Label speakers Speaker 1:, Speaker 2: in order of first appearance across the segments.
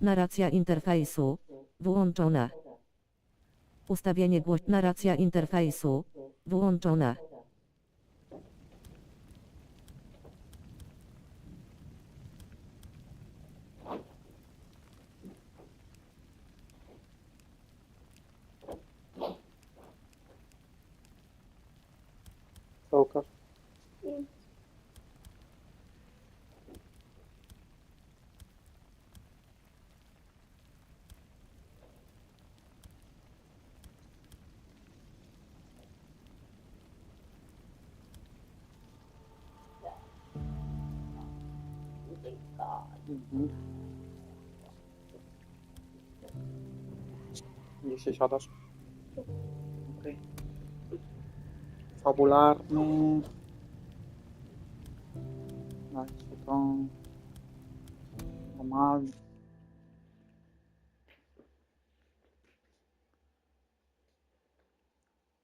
Speaker 1: Narracja interfejsu. Włączona. Ustawienie głoś. Narracja interfejsu. Włączona.
Speaker 2: Gdzie się siadasz? Okej. Fabularny. Dajcie to. Pomali.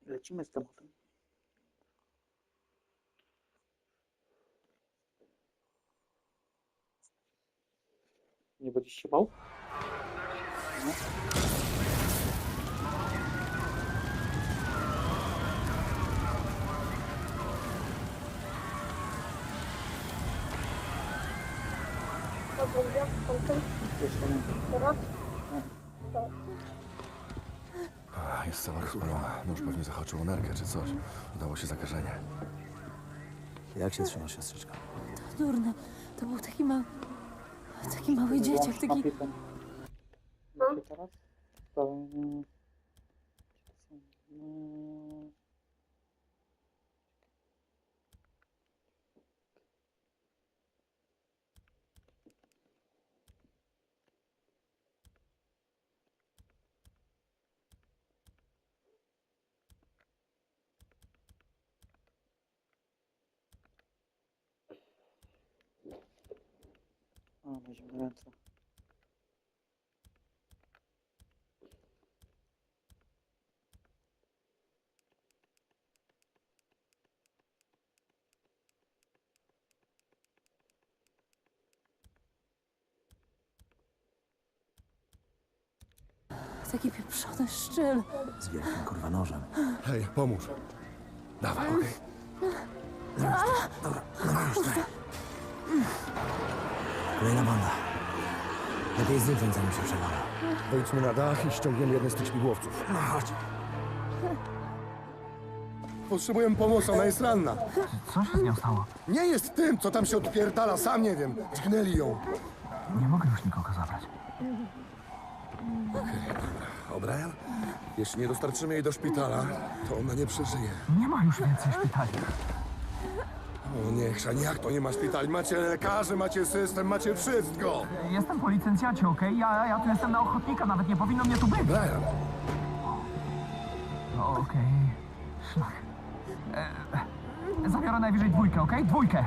Speaker 2: Lecimy z tematem. Nie będziesz się bał? No. Jeszcze nie.
Speaker 3: A, Jest cała krwawa. Nóż pewnie zahaczył o nerkę czy coś. Udało się zakażenie.
Speaker 4: Jak się trzyma siostrzyczka?
Speaker 5: Durne. To był taki mały... Taki mały dzieciak, taki...
Speaker 2: teraz? To... na zimne ręce.
Speaker 5: Taki pieprzony szczyl.
Speaker 4: Z wielkim kurwa nożem.
Speaker 3: Hej, pomóż. Dawaj, okej.
Speaker 4: Dobra, dobra, już tutaj. Kolejna banda. Lepiej zniknąć, zanim się przewala.
Speaker 3: Wejdźmy na dach i ściągniemy jeden z tych śmigłowców.
Speaker 4: No chodź.
Speaker 3: Potrzebujemy pomocy, ona jest ranna.
Speaker 6: Co się z nią stało?
Speaker 3: Nie jest tym, co tam się odpierdala, sam nie wiem. Dźgnęli ją.
Speaker 6: Nie mogę już nikogo zabrać.
Speaker 3: O'Brien, jeśli nie dostarczymy jej do szpitala, to ona nie przeżyje.
Speaker 6: Nie ma już więcej szpitali.
Speaker 3: O nie, Chrzan, jak to nie ma szpitali? Macie lekarzy, macie system, macie wszystko.
Speaker 6: Jestem po licencjacie, okej? Ja, ja tu jestem na ochotnika, nawet nie powinno mnie tu być.
Speaker 3: Brian,
Speaker 6: No, Okej. Szlak. E, zabiorę najwyżej dwójkę, okej? Dwójkę.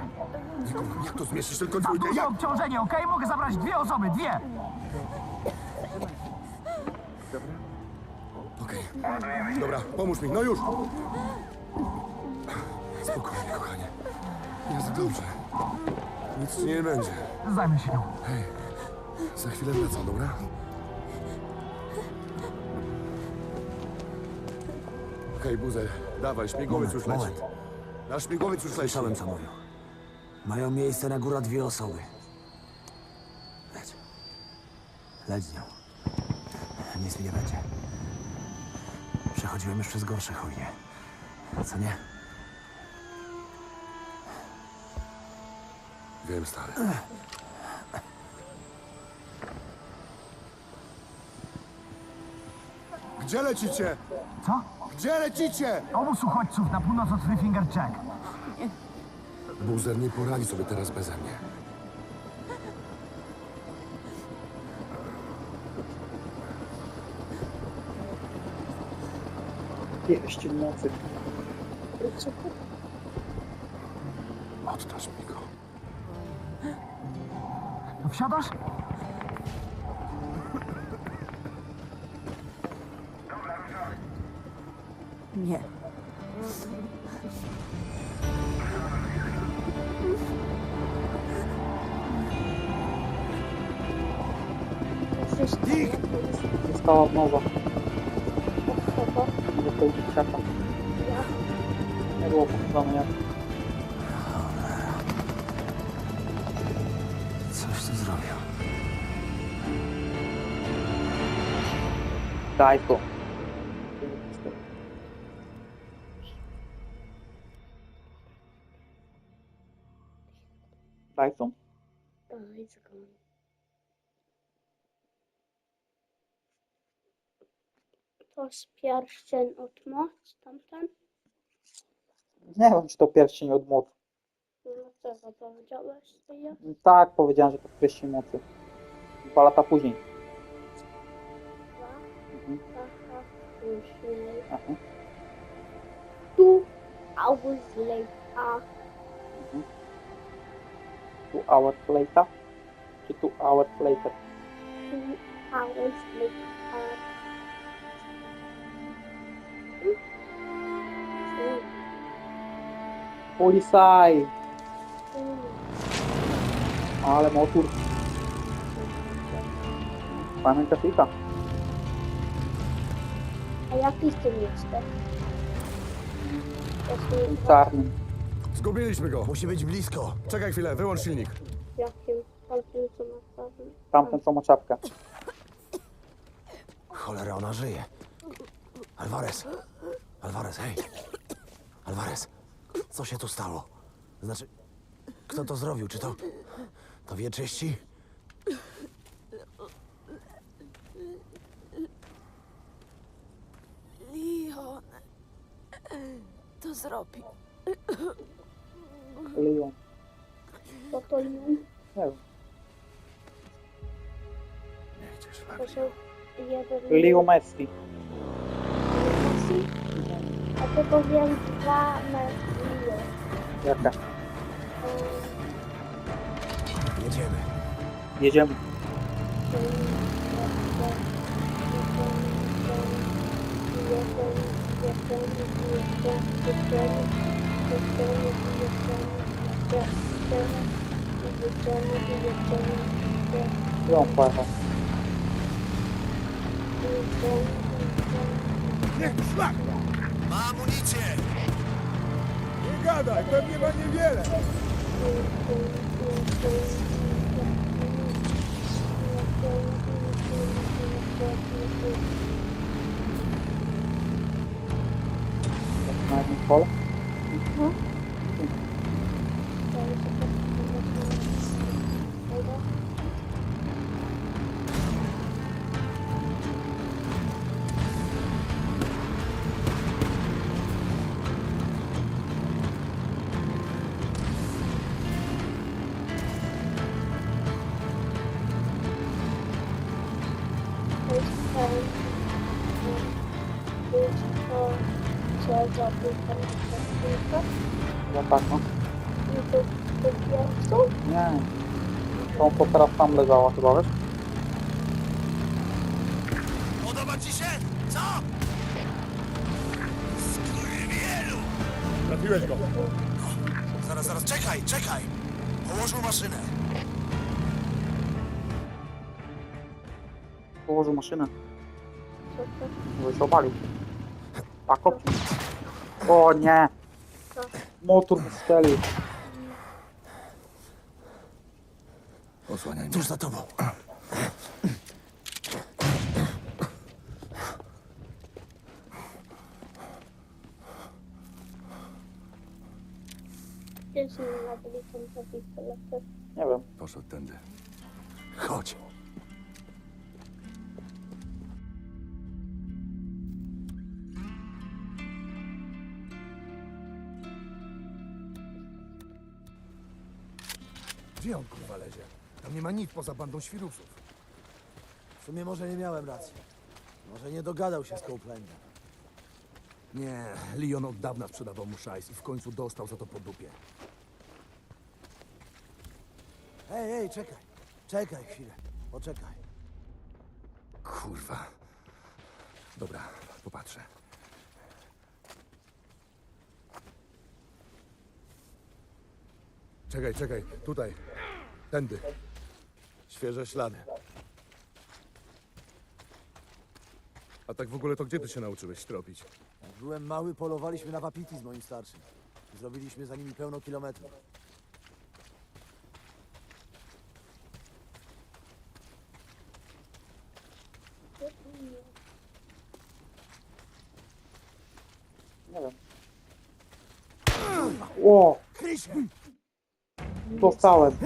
Speaker 3: jak to zmieścisz tylko
Speaker 6: Za
Speaker 3: dwójkę?
Speaker 6: duże
Speaker 3: Jak?
Speaker 6: obciążenie, okej? Mogę zabrać dwie osoby, dwie.
Speaker 3: Okej. Dobra, pomóż mi, no już. Spokojnie, kochanie. Jest dobrze. Nic ci nie będzie.
Speaker 6: Zajmę się nią.
Speaker 3: Hej, za chwilę wracam, dobra? Okej, buzer, dawaj, śmigłowiec już leci.
Speaker 4: moment.
Speaker 3: Nasz śmigłowiec już leci.
Speaker 4: Słyszałem, co mówią. Mają miejsce na góra dwie osoby. Leć. Leć z nią. Nic mi nie będzie. Przechodziłem już przez gorsze chujnie. Co nie?
Speaker 3: Wiem, stary. Gdzie lecicie?
Speaker 6: Co?
Speaker 3: Gdzie lecicie?
Speaker 6: Obóz uchodźców na północ od Finger Jack.
Speaker 3: Buzer nie poradzi sobie teraz beze mnie.
Speaker 2: Pierścień mocy.
Speaker 3: Oddasz mi go.
Speaker 6: Wsiadasz?
Speaker 5: Nie.
Speaker 3: Ich!
Speaker 2: Została od nowa.
Speaker 7: Od kogo?
Speaker 2: Nie to dzieciaka. Nie było pokazane jak. Daj to. Daj to.
Speaker 7: Jest pierścień od moc, tamten?
Speaker 2: Nie wiem, czy to pierścień od mocy.
Speaker 7: Dlaczego powiedziałeś, że ja?
Speaker 2: Tak, powiedziałem, że to pierścień mocy. Dwa lata później.
Speaker 7: Aha. Two hours later.
Speaker 2: Two hours later? Two hours later?
Speaker 7: Two hours later.
Speaker 2: Polisaj!
Speaker 7: Hmm.
Speaker 2: Ale motor. Pamiętasz Ika?
Speaker 7: A jaki jesteś?
Speaker 2: Tym
Speaker 7: Jesteś
Speaker 2: czarnym.
Speaker 3: Zgubiliśmy go.
Speaker 4: Musi być blisko.
Speaker 3: Czekaj chwilę, wyłącz silnik.
Speaker 7: jakim? Tamtym, co na.
Speaker 2: Tamten, co ma czapkę.
Speaker 4: Cholera, ona żyje. Alvarez. Alvarez, hej. Alvarez. Co się tu stało? Znaczy, kto to zrobił? Czy to... To wieczyści?
Speaker 5: To zrobił.
Speaker 2: Leon.
Speaker 7: Co to Liu?
Speaker 2: Nie
Speaker 7: To jeden
Speaker 2: Leo Messi.
Speaker 7: Messi. A tylko wiem dwa Messi.
Speaker 2: Jaka?
Speaker 4: Jedziemy.
Speaker 2: Jedziemy. Gdzie on pojechał?
Speaker 3: Niech szlak!
Speaker 4: Ma amunicję!
Speaker 3: Nie gadaj, ma niewiele.
Speaker 2: Na jednym pole? No Nie. To to teraz tam leżała chyba, wiesz?
Speaker 4: Podoba ci się? Co? Skurwielu!
Speaker 3: Trafiłeś go.
Speaker 4: Zaraz, zaraz, czekaj, czekaj! Położył maszynę.
Speaker 2: Położył maszynę, żeby się obalił. Tak, op. O nie! Motor wystrzelił.
Speaker 3: Osłaniaj mnie.
Speaker 4: Tuż za tobą.
Speaker 7: Jest na delikatny pistolet.
Speaker 2: Nie wiem.
Speaker 3: Poszedł tędy.
Speaker 4: Chodź.
Speaker 3: Gdzie on kurwa lezie? Tam nie ma nic poza bandą świrusów.
Speaker 4: W sumie może nie miałem racji. Może nie dogadał się z Copelandem.
Speaker 3: Nie, Leon od dawna sprzedawał mu szajs i w końcu dostał za to po dupie.
Speaker 4: Ej, ej, czekaj. Czekaj chwilę. Poczekaj.
Speaker 3: Kurwa. Dobra, popatrzę. Czekaj, czekaj, tutaj. Tędy. Świeże ślady. A tak w ogóle to gdzie ty się nauczyłeś tropić?
Speaker 4: Jak byłem mały, polowaliśmy na wapiti z moim starszym. Zrobiliśmy za nimi pełno kilometrów.
Speaker 2: Nie wiem. Ło, dostałem.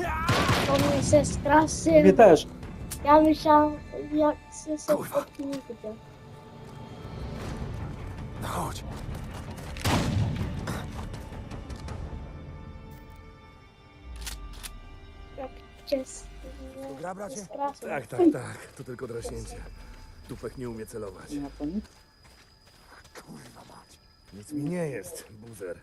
Speaker 7: To mnie się straszył.
Speaker 2: Mnie też.
Speaker 7: Ja myślałam, jak się są od nigdy.
Speaker 4: No chodź.
Speaker 7: Jak cię s-
Speaker 4: gra, bracie?
Speaker 3: Tak, tak, tak. To tylko draśnięcie. Dupek nie umie celować.
Speaker 2: Nie ma to nic.
Speaker 4: Kurwa mać.
Speaker 3: Nic mi nie jest, buzer.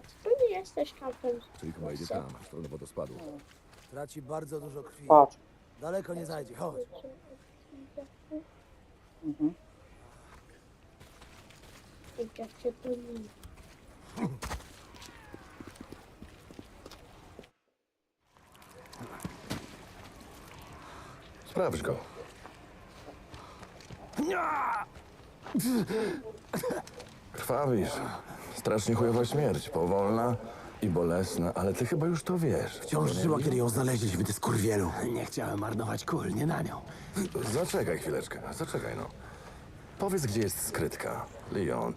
Speaker 7: Tu nie jesteś kampem.
Speaker 3: Czyli chyba idzie tam, w stronę wodospadu.
Speaker 4: Traci bardzo dużo krwi.
Speaker 2: Patrz.
Speaker 4: Daleko nie zajdzie, chodź.
Speaker 2: Mhm.
Speaker 3: Sprawdź go.
Speaker 8: Krwawisz. Strasznie chujowa śmierć. Powolna i bolesna, ale ty chyba już to wiesz.
Speaker 4: Wciąż żyła, kiedy ją znaleźliśmy, ty skurwielu. Nie chciałem marnować kul, nie na nią.
Speaker 8: Zaczekaj chwileczkę, zaczekaj no. Powiedz, gdzie jest skrytka. Leon.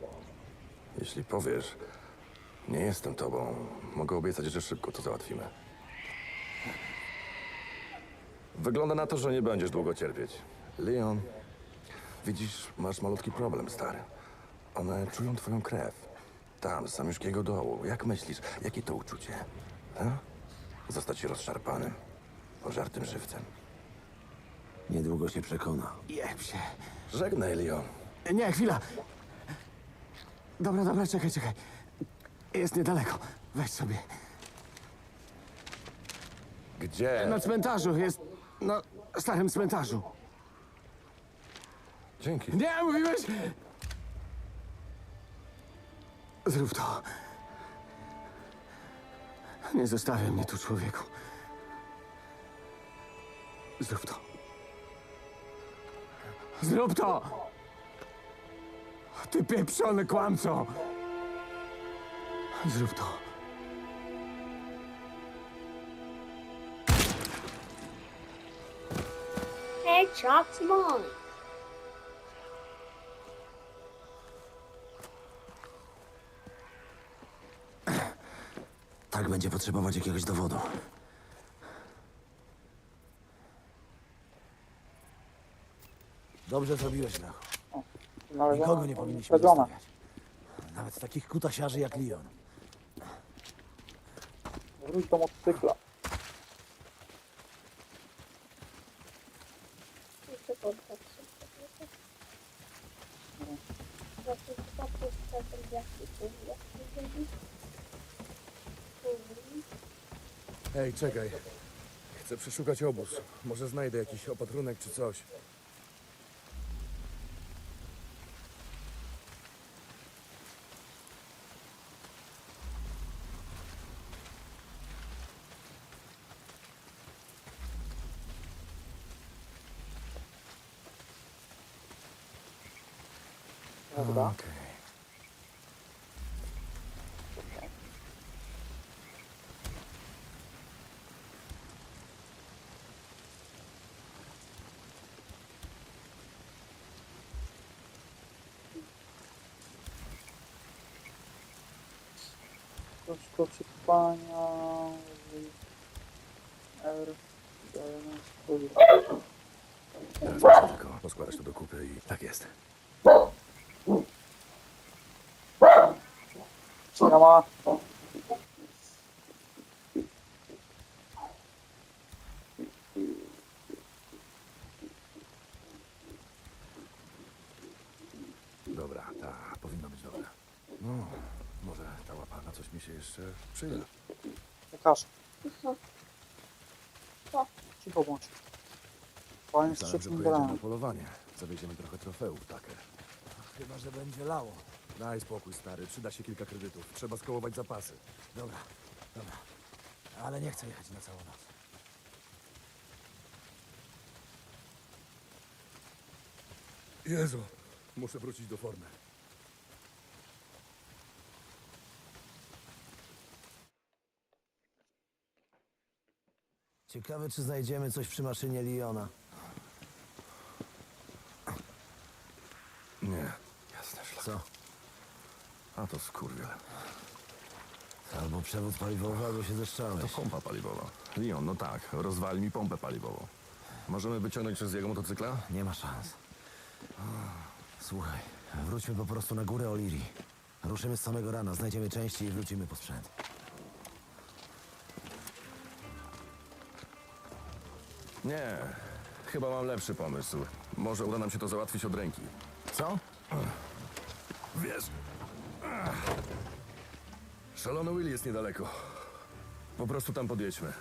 Speaker 8: Jeśli powiesz, nie jestem tobą, mogę obiecać, że szybko to załatwimy. Wygląda na to, że nie będziesz długo cierpieć. Leon, widzisz, masz malutki problem, stary. One czują twoją krew. Tam, z samiuszkiego dołu. Jak myślisz, jakie to uczucie? A? Zostać rozszarpanym, pożartym żywcem.
Speaker 4: Niedługo się przekona. Jeb się.
Speaker 8: Żegnaj, Leon.
Speaker 4: Nie, chwila. Dobra, dobra, czekaj, czekaj. Jest niedaleko. Weź sobie.
Speaker 8: Gdzie?
Speaker 4: Na cmentarzu jest. Na starym cmentarzu.
Speaker 8: Dzięki.
Speaker 4: Nie, mówiłeś? Zrób to. Nie zostawiaj mnie tu, człowieku. Zrób to. Zrób to! Ty pieprzony kłamco! Zrób to.
Speaker 7: Hey, Chuck's
Speaker 4: Tak będzie potrzebować jakiegoś dowodu. Dobrze zrobiłeś, Lacho.
Speaker 2: Znaleziono.
Speaker 4: Nikogo nie powinniśmy
Speaker 2: Zrobione.
Speaker 4: zostawiać. Nawet takich kutasiarzy jak Leon.
Speaker 2: Wróć do motocykla.
Speaker 7: Muszę poddać się. Zobaczę, co to jest ten jaki to jest.
Speaker 3: Ej, czekaj. Chcę przeszukać obóz. Może znajdę jakiś opatrunek czy coś.
Speaker 2: Dobra. Do przetrwania. R.
Speaker 8: Teraz tylko poskładać to do kupy i... Tak jest.
Speaker 2: Siema.
Speaker 8: Dobra, ta powinna być dobra. No, może ta łapa na coś mi się jeszcze przyda.
Speaker 2: Lekarz.
Speaker 7: Aha. Co?
Speaker 2: Bądź. Panie z
Speaker 8: Myślałem, że pojedziemy na polowanie. Zawieziemy trochę trofeów, takie.
Speaker 4: Chyba, że będzie lało.
Speaker 3: Daj spokój, stary. Przyda się kilka kredytów. Trzeba skołować zapasy.
Speaker 4: Dobra, dobra. Ale nie chcę jechać na całą noc.
Speaker 3: Jezu, muszę wrócić do formy.
Speaker 4: Ciekawe, czy znajdziemy coś przy maszynie Liona.
Speaker 8: Nie, jasne szlak.
Speaker 4: Co?
Speaker 8: A to skurwiel.
Speaker 4: Albo przewód paliwowy, albo się
Speaker 8: To
Speaker 4: zeszczałeś.
Speaker 8: pompa paliwowa. Leon, no tak, rozwali mi pompę paliwową. Możemy wyciągnąć z jego motocykla?
Speaker 4: Nie ma szans. Słuchaj, wróćmy po prostu na górę Oliri. Ruszymy z samego rana, znajdziemy części i wrócimy po sprzęt.
Speaker 8: Nie, chyba mam lepszy pomysł. Może uda nam się to załatwić od ręki.
Speaker 4: Co?
Speaker 8: Wiesz... Szalony Will jest niedaleko. Po prostu tam podjedźmy.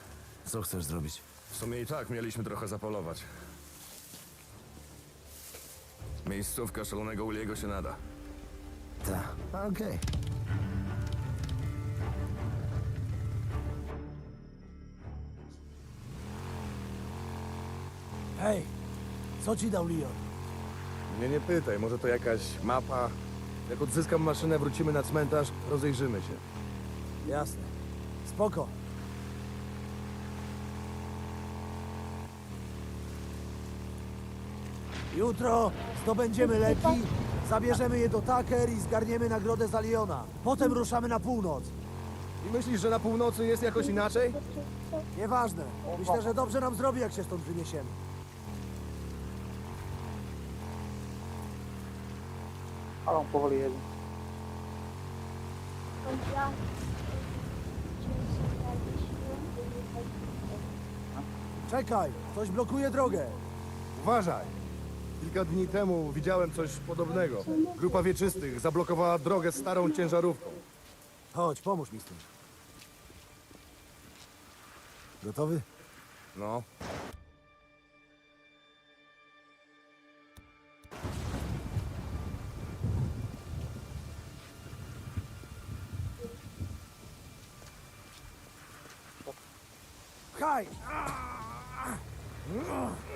Speaker 4: Co chcesz zrobić?
Speaker 8: W sumie i tak mieliśmy trochę zapolować. Miejscówka szalonego Williego się nada.
Speaker 4: Tak, okej. Co ci dał Leon?
Speaker 3: Mnie nie pytaj, może to jakaś mapa. Jak odzyskam maszynę, wrócimy na cmentarz, rozejrzymy się.
Speaker 4: Jasne. Spoko. Jutro zdobędziemy leki, zabierzemy je do Taker i zgarniemy nagrodę za Leona. Potem ruszamy na północ.
Speaker 3: I myślisz, że na północy jest jakoś inaczej?
Speaker 4: Nieważne. Myślę, że dobrze nam zrobi, jak się stąd wyniesiemy.
Speaker 2: Ale on powoli jedzie.
Speaker 4: Czekaj, ktoś blokuje drogę.
Speaker 3: Uważaj! Kilka dni temu widziałem coś podobnego. Grupa wieczystych zablokowała drogę starą ciężarówką.
Speaker 4: Chodź, pomóż mi z tym. Gotowy?
Speaker 3: No,
Speaker 2: Ugh.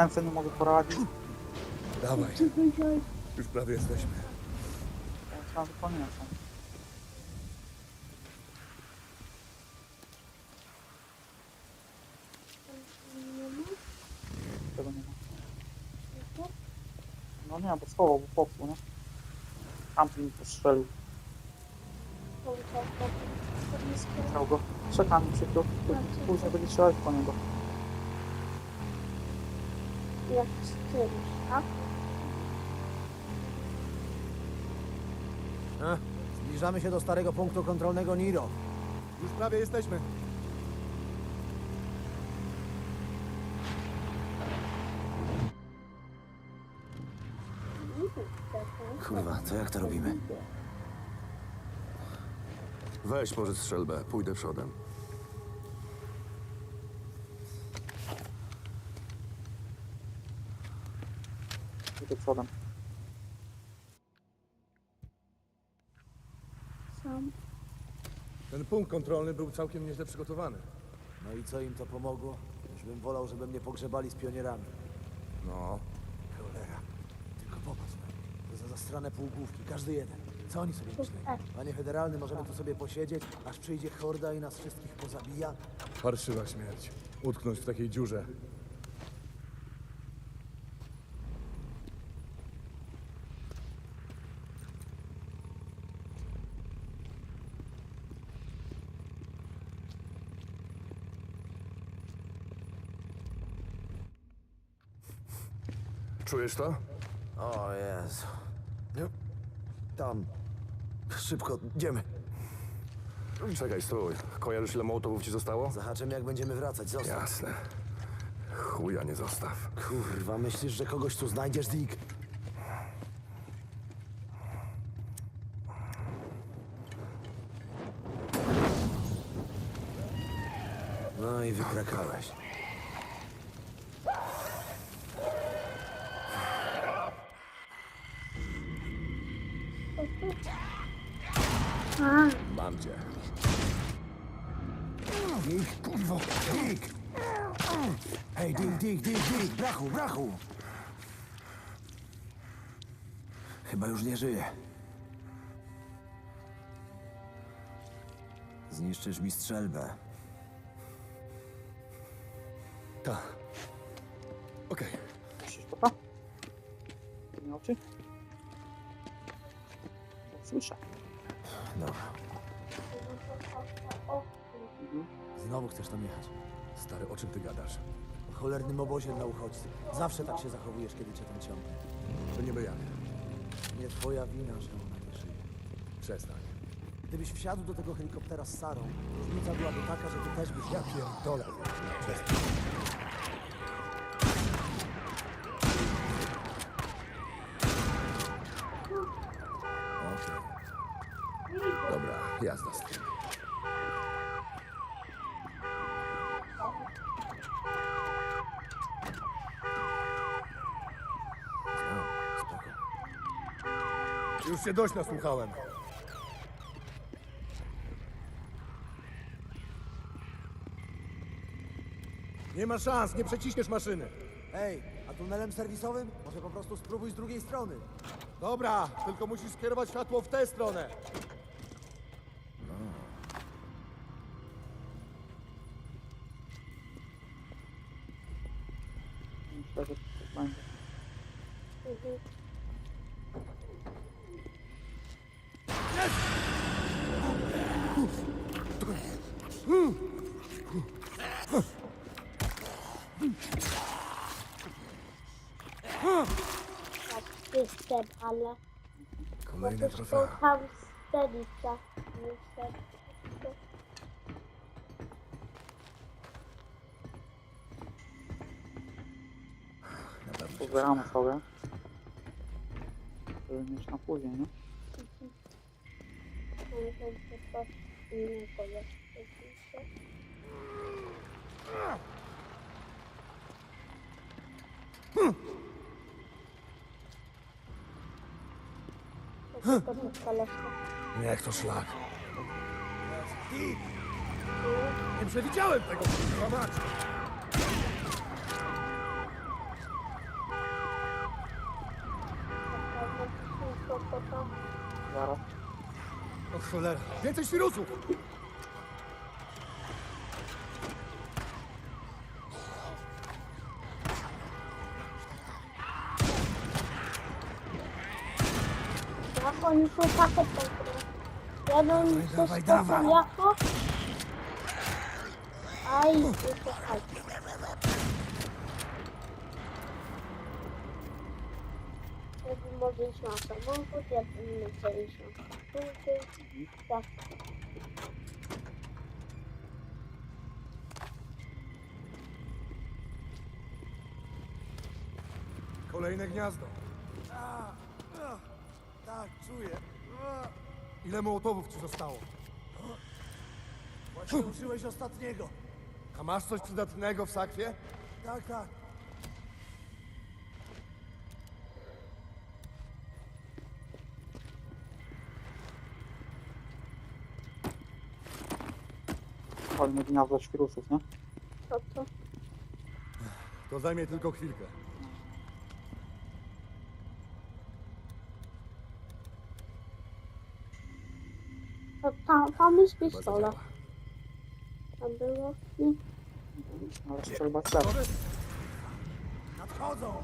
Speaker 2: Ten sobie nie mogę poradzić.
Speaker 3: dawaj. Już prawie jesteśmy.
Speaker 2: Trzeba wypełniać. Tego nie ma. No nie, bo schował, bo popsuł, nie? Tamten mi postrzelił. Chciał go. Czekam przykrył. Później będzie strzelać po niego.
Speaker 7: Jak z tak?
Speaker 4: Zbliżamy się do starego punktu kontrolnego Niro.
Speaker 3: Już prawie jesteśmy.
Speaker 4: Kurwa, to jak to robimy?
Speaker 8: Weź może strzelbę, pójdę przodem.
Speaker 2: Przodem.
Speaker 7: Sam.
Speaker 3: Ten punkt kontrolny był całkiem nieźle przygotowany.
Speaker 4: No i co im to pomogło? Już bym wolał, żeby mnie pogrzebali z pionierami.
Speaker 3: No,
Speaker 4: Cholera. Tylko popatrz, no. To za zastrane półgłówki, każdy jeden. Co oni sobie myśleli? Panie federalny, możemy tu sobie posiedzieć, aż przyjdzie horda i nas wszystkich pozabija?
Speaker 3: parszywa śmierć. Utknąć w takiej dziurze.
Speaker 8: Czujesz to?
Speaker 4: O Jezu. No, Tam. Szybko, idziemy.
Speaker 8: Czekaj, stój. Kojarzysz, ile mołotowów ci zostało?
Speaker 4: Zahaczymy, jak będziemy wracać. Zostaw.
Speaker 8: Jasne. Chuja nie zostaw.
Speaker 4: Kurwa, myślisz, że kogoś tu znajdziesz, Dick? No i wykrakałeś. Chyba już nie żyje. Zniszczysz mi strzelbę.
Speaker 3: Tak. Okej.
Speaker 2: Dobra? Nie oczy? Słyszę.
Speaker 4: Dobra.
Speaker 7: o,
Speaker 4: Znowu chcesz tam jechać.
Speaker 3: Stary, o czym ty gadasz?
Speaker 4: W cholernym obozie dla uchodźców. Zawsze tak się zachowujesz, kiedy cię tam ciągnie.
Speaker 3: To niby jak?
Speaker 4: Nie twoja wina, że ona nie żyje.
Speaker 3: Przestań.
Speaker 4: Gdybyś wsiadł do tego helikoptera z Sarą, różnica byłaby taka, że ty też byś...
Speaker 3: Ja pierdolę. Przestań.
Speaker 4: Okej.
Speaker 3: Dobra, jazda z tym.
Speaker 4: Spoko.
Speaker 3: Już się dość nasłuchałem. Nie ma szans, nie przeciśniesz maszyny.
Speaker 4: Hej, a tunelem serwisowym? Może po prostu spróbuj z drugiej strony.
Speaker 3: Dobra, tylko musisz skierować światło w tę stronę.
Speaker 7: Tak, jestem, ale
Speaker 3: Kolejne
Speaker 7: też
Speaker 3: trofea.
Speaker 7: kocham Stenica. Niestety.
Speaker 2: Pozbieramy sobie. Żeby mieć na później, nie?
Speaker 7: Ale jest. oczywiście. To
Speaker 3: szlak. Nie przewidziałem tego, kurwa mać. O cholera, więcej świrusów!
Speaker 7: Są pakiet Jeden
Speaker 3: dawaj, dawaj.
Speaker 7: jako. Aj, jeszcze aj. Jeden może iść na samochód, jeden może iść na kulty. Tak.
Speaker 3: Kolejne gniazdo.
Speaker 4: Tak, czuję.
Speaker 3: Ile mołotowów ci zostało?
Speaker 4: Właśnie użyłeś ostatniego.
Speaker 3: A masz coś przydatnego w sakwie?
Speaker 4: Tak, tak.
Speaker 2: Kolejne gniazdo świrusów, nie?
Speaker 7: To co?
Speaker 3: To zajmie tylko chwilkę.
Speaker 7: To tam, tam było. I
Speaker 2: Ale strzelba ślep.
Speaker 4: Nadchodzą!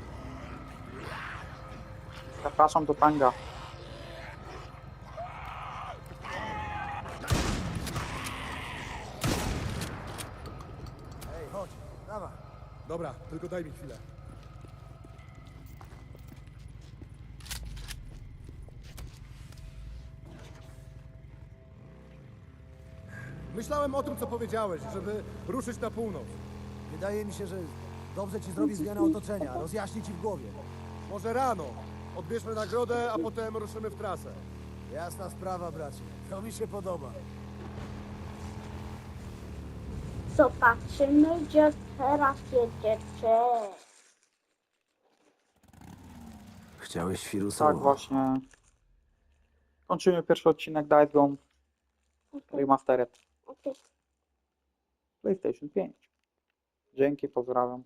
Speaker 2: Zapraszam do tanga.
Speaker 4: Hej, chodź, dawaj.
Speaker 3: Dobra, tylko daj mi chwilę. Myślałem o tym, co powiedziałeś, żeby ruszyć na północ.
Speaker 4: Wydaje mi się, że dobrze ci zrobi zmiana otoczenia, rozjaśni ci w głowie.
Speaker 3: Może rano. Odbierzmy nagrodę, a potem ruszymy w trasę.
Speaker 4: Jasna sprawa, bracie. To mi się podoba.
Speaker 7: Zobaczymy, gdzie teraz jedziecie.
Speaker 4: Chciałeś świrusowo.
Speaker 2: Tak właśnie. Kończymy pierwszy odcinek Dive Gone Remastered
Speaker 7: Okej.
Speaker 2: PlayStation 5. Dzięki, pozdrawiam.